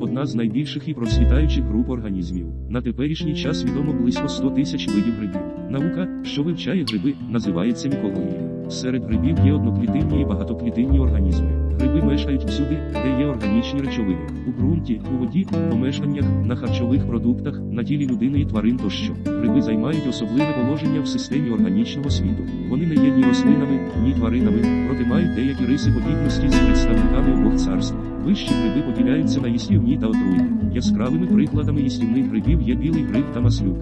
одна з найбільших і процвітаючих груп організмів. На теперішній час відомо близько 100 тисяч видів грибів. Наука, що вивчає гриби, називається мікологією. Серед грибів є одноклітинні і багатоклітинні організми. Гриби мешкають всюди, де є органічні речовини у ґрунті, у воді, помешканнях, на харчових продуктах, на тілі людини і тварин тощо. Гриби займають особливе положення в системі органічного світу. Вони не є ні рослинами, ні тваринами, проте мають деякі риси подібності з представниками обох Гриби поділяються на їстівні та отруйні. Яскравими прикладами їстівних грибів є білий гриб та маслюк.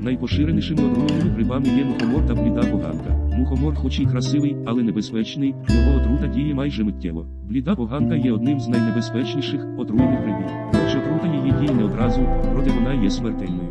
Найпоширенішими отруйними грибами є мухомор та бліда поганка. Мухомор хоч і красивий, але небезпечний, його отрута діє майже миттєво. Бліда поганка є одним з найнебезпечніших отруйних грибів. Хоч отрута її діє не одразу, проте вона є смертельною.